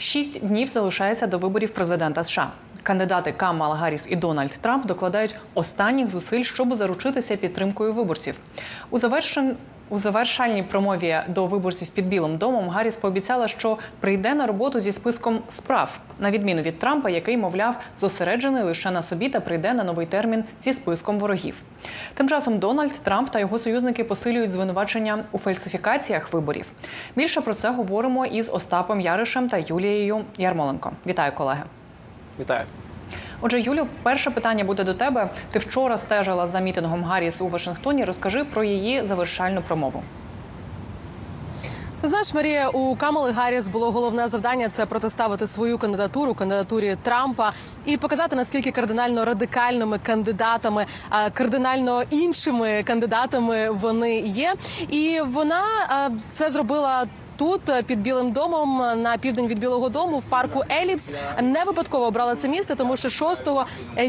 Шість днів залишається до виборів президента США. Кандидати Камал Гарріс і Дональд Трамп докладають останніх зусиль, щоб заручитися підтримкою виборців. У завершен... У завершальній промові до виборців під Білим домом Гарріс пообіцяла, що прийде на роботу зі списком справ, на відміну від Трампа, який, мовляв, зосереджений лише на собі та прийде на новий термін зі списком ворогів. Тим часом Дональд Трамп та його союзники посилюють звинувачення у фальсифікаціях виборів. Більше про це говоримо із Остапом Яришем та Юлією Ярмоленко. Вітаю, колеги. Вітаю. Отже, Юлю, перше питання буде до тебе. Ти вчора стежила за мітингом Гарріс у Вашингтоні. Розкажи про її завершальну промову. Знаєш, Марія, у Камали Гарріс було головне завдання це протиставити свою кандидатуру кандидатурі Трампа і показати наскільки кардинально радикальними кандидатами, кардинально іншими кандидатами вони є. І вона це зробила. Тут е, під Білим домом е, на південь від Білого Дому в парку Еліпс не випадково обрала це місце, тому що 6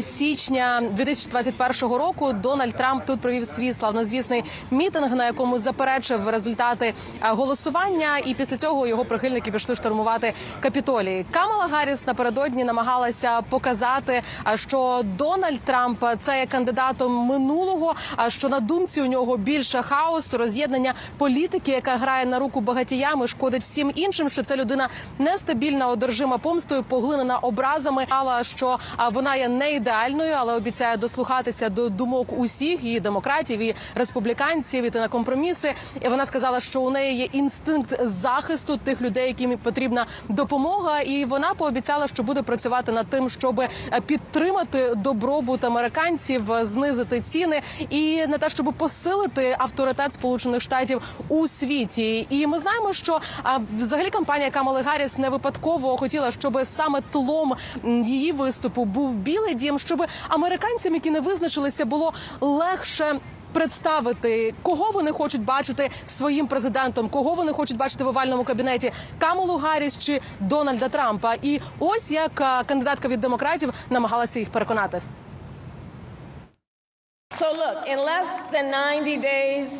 січня 2021 року Дональд Трамп тут провів свій славнозвісний мітинг, на якому заперечив результати е, голосування, і після цього його прихильники пішли штурмувати капітолій. Камала Гарріс напередодні намагалася показати, що Дональд Трамп це є кандидатом минулого. А що на думці у нього більше хаосу, роз'єднання політики, яка грає на руку багатіям і шкодить всім іншим. Що це людина нестабільна, одержима помстою, поглинена образами. Але що вона є не ідеальною, але обіцяє дослухатися до думок усіх і демократів, і республіканців, іти на компроміси. І вона сказала, що у неї є інстинкт захисту тих людей, яким потрібна допомога. І вона пообіцяла, що буде працювати над тим, щоб е, підтримати добробут американців, знизити ціни і на те, щоб посилити авторитет Сполучених Штатів у світі. І ми знаємо, що а, взагалі кампанія Камали Гарріс не випадково хотіла, щоб саме тлом її виступу був білий дім, щоб американцям, які не визначилися, було легше. Представити, кого вони хочуть бачити своїм президентом, кого вони хочуть бачити в овальному кабінеті Камалу Гарріс чи Дональда Трампа. І ось як кандидатка від демократів намагалася їх переконати.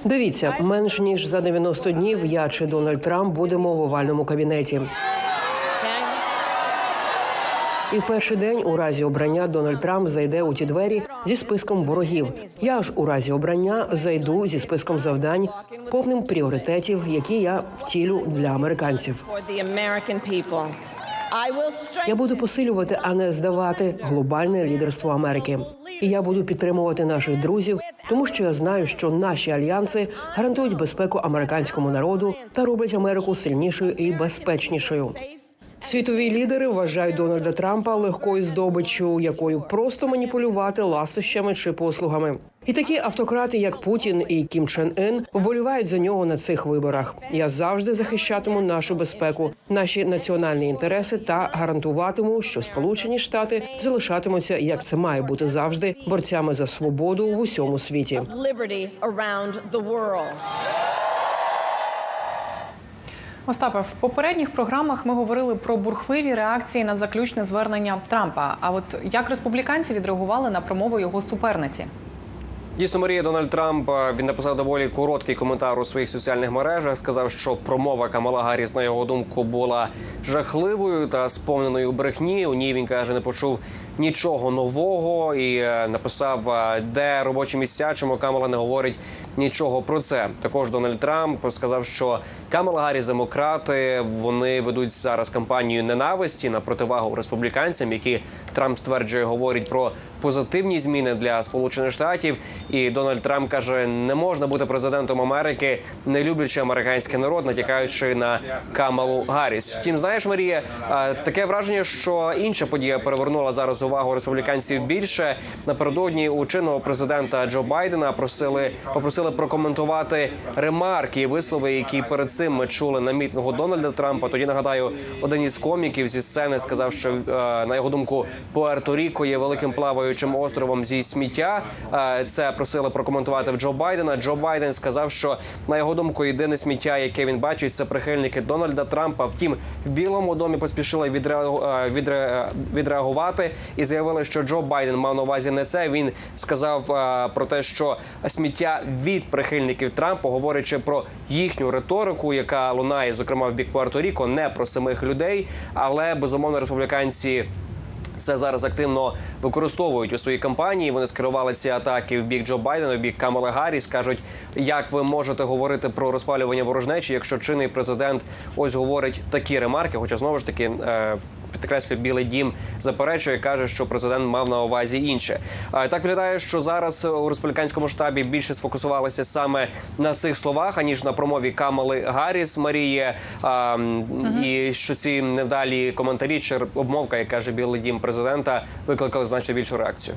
Дивіться, менш ніж за 90 днів я чи Дональд Трамп будемо в овальному кабінеті. І в перший день, у разі обрання, Дональд Трамп зайде у ті двері зі списком ворогів. Я ж у разі обрання зайду зі списком завдань, повним пріоритетів, які я втілю для американців. Я буду посилювати, а не здавати глобальне лідерство Америки. І я буду підтримувати наших друзів, тому що я знаю, що наші альянси гарантують безпеку американському народу та роблять Америку сильнішою і безпечнішою. Світові лідери вважають Дональда Трампа легкою здобиччю, якою просто маніпулювати ластощами чи послугами. І такі автократи, як Путін і Кім Чен Ін, вболівають за нього на цих виборах. Я завжди захищатиму нашу безпеку, наші національні інтереси та гарантуватиму, що Сполучені Штати залишатимуться, як це має бути завжди, борцями за свободу в усьому світі. Остапе, в попередніх програмах ми говорили про бурхливі реакції на заключне звернення Трампа. А от як республіканці відреагували на промову його суперниці? Дійсно, Марія Дональд Трамп е, він написав доволі короткий коментар у своїх соціальних мережах. Сказав, що промова Камала Гарріс, на його думку, була жахливою та сповненою брехні. У ній він каже, не почув нічого нового і е, написав, е, де робочі місця, чому Камала не говорить нічого про це. Також Дональд Трамп сказав, що Камала Гарріс, демократи, вони ведуть зараз кампанію ненависті на противагу республіканцям, які Трамп стверджує, говорять про позитивні зміни для Сполучених Штатів. І Дональд Трамп каже, не можна бути президентом Америки, не люблячи американський народ, натякаючи на Камалу Гарріс. Втім, знаєш, Марія, таке враження, що інша подія перевернула зараз увагу республіканців більше. Напередодні у чинного президента Джо Байдена просили попросили прокоментувати ремарки і вислови, які перед цим ми чули на мітингу Дональда Трампа. Тоді нагадаю, один із коміків зі сцени сказав, що е, на його думку Пуерто-Ріко є великим плаваючим островом зі сміття. Е, Це просили прокоментувати в Джо Байдена. Джо Байден сказав, що на його думку єдине сміття, яке він бачить, це прихильники Дональда Трампа. Втім, в Білому домі поспішили е, відре- відреагувати і заявили, що Джо Байден мав на увазі не це. Він сказав про те, що сміття від від прихильників Трампа, говорячи про їхню риторику, яка лунає, зокрема в бік Пуерто-Ріко, не про самих людей, але безумовно республіканці. Це зараз активно використовують у своїй кампанії. Вони скерували ці атаки в бік Джо Байдена, в бік Камали Гарріс. кажуть, як ви можете говорити про розпалювання ворожнечі, якщо чинний президент ось говорить такі ремарки, хоча знову ж таки. Е- Підкреслює Білий Дім заперечує, каже, що президент мав на увазі інше. А так виглядає, що зараз у республіканському штабі більше сфокусувалися саме на цих словах, аніж на промові Камали Гарріс Марії. А, І що ці невдалі коментарі чи обмовка, як каже Білий Дім президента, викликали значно більшу реакцію.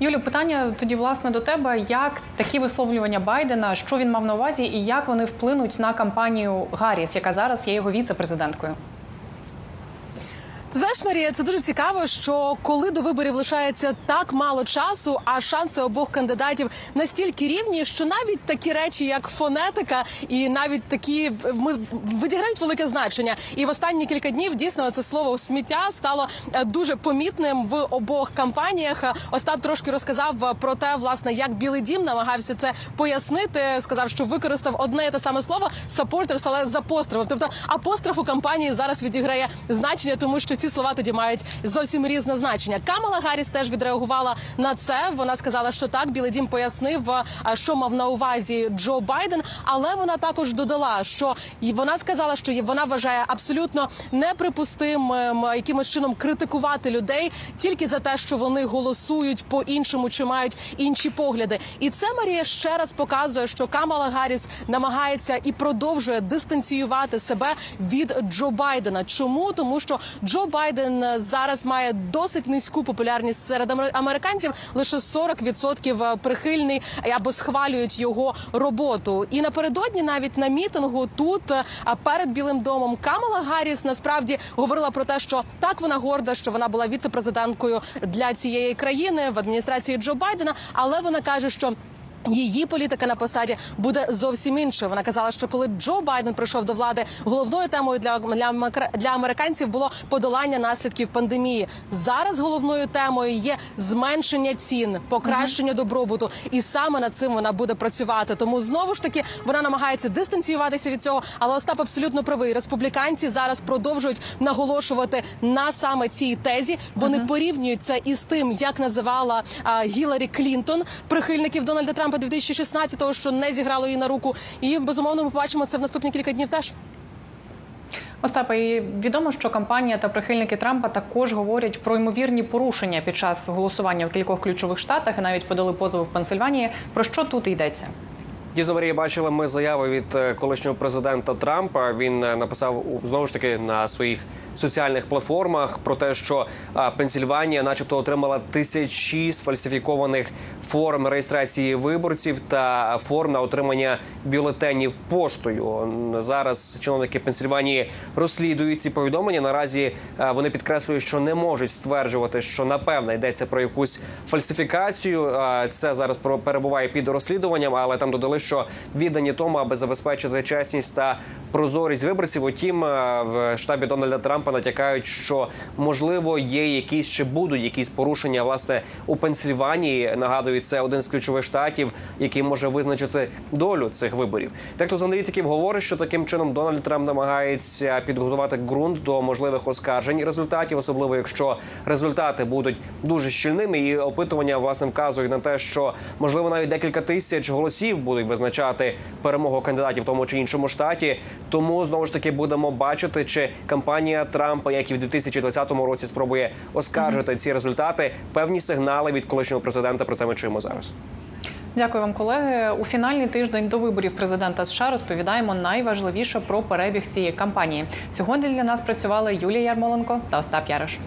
Юлю, питання тоді власне до тебе: як такі висловлювання Байдена, що він мав на увазі, і як вони вплинуть на кампанію Гарріс, яка зараз є його віце-президенткою? Знаєш, Марія, це дуже цікаво, що коли до виборів лишається так мало часу, а шанси обох кандидатів настільки рівні, що навіть такі речі, як фонетика, і навіть такі ми відіграють велике значення. І в останні кілька днів дійсно це слово сміття стало е, дуже помітним в обох кампаніях. Остап трошки розказав е, про те, власне, як Білий Дім намагався це пояснити. Сказав, що використав одне і те саме слово «supporters», але з апострофом. Тобто апостроф у кампанії зараз відіграє значення, тому що ці слова тоді мають зовсім різне значення. Камала Гарріс теж відреагувала на це. Вона сказала, що так Білий Дім пояснив, а, що мав на увазі Джо Байден, але вона також додала, що і вона сказала, що вона вважає абсолютно неприпустимим якимось чином критикувати людей тільки за те, що вони голосують по іншому чи мають інші погляди. І це Марія ще раз показує, що Камала Гарріс намагається і продовжує дистанціювати себе від Джо Байдена. Чому тому, що Джо Байден е, зараз має досить низьку популярність серед амер- американців, лише 40% прихильний або схвалюють його роботу. І напередодні, навіть на мітингу, тут е, перед Білим домом Камала Гарріс насправді говорила про те, що так вона горда, що вона була віце-президенткою для цієї країни в адміністрації Джо Байдена, але вона каже, що Її політика на посаді буде зовсім іншою. Вона казала, що коли Джо Байден прийшов до влади, головною темою для для, для американців було подолання наслідків пандемії. Зараз головною темою є зменшення цін, покращення добробуту, і саме над цим вона буде працювати. Тому знову ж таки вона намагається дистанціюватися від цього. Але Остап абсолютно правий. Республіканці зараз продовжують наголошувати на саме цій тезі. Вони порівнюють це із тим, як називала а, Гіларі Клінтон прихильників Дональда Трампа 2016-го, що не зіграло їй на руку. І безумовно ми побачимо це в наступні кілька днів. Теж Остапе, і відомо, що кампанія та прихильники Трампа також говорять про ймовірні порушення під час голосування в кількох ключових штатах і навіть подали позови в Пенсильванії. Про що тут йдеться? Дізо Марія бачили ми заяви від е, колишнього президента Трампа. Він е, написав знову ж таки на своїх соціальних платформах про те, що Пенсільванія, начебто, отримала тисячі сфальсифікованих форм реєстрації виборців та форм на отримання бюлетенів поштою. Зараз чиновники Пенсільванії розслідують ці повідомлення. Наразі е, вони підкреслюють, що не можуть стверджувати, що напевно йдеться про якусь фальсифікацію. Е, Це зараз перебуває під розслідуванням, але там додали, що віддані тому, аби забезпечити чесність та прозорість виборців. Утім, е, в штабі Дональда Трампа натякають, що можливо є якісь чи будуть якісь порушення власне у Пенсільванії. Нагадую, це один з ключових штатів, який може визначити долю цих виборів. Дехто з аналітиків говорить, що таким чином Дональд Трамп намагається підготувати ґрунт до можливих оскаржень результатів, особливо якщо результати будуть дуже щільними. І опитування власне вказують на те, що можливо навіть декілька тисяч голосів будуть визначати перемогу кандидатів в тому чи іншому штаті. Тому знову ж таки будемо бачити, чи кампанія Трампа, як і в 2020 році, спробує оскаржити ці результати. Певні сигнали від колишнього президента про це ми чуємо зараз. Дякую вам, колеги. У фінальний тиждень до виборів президента США розповідаємо найважливіше про перебіг цієї кампанії. Сьогодні для нас працювали Юлія Ярмоленко та Остап Яриш.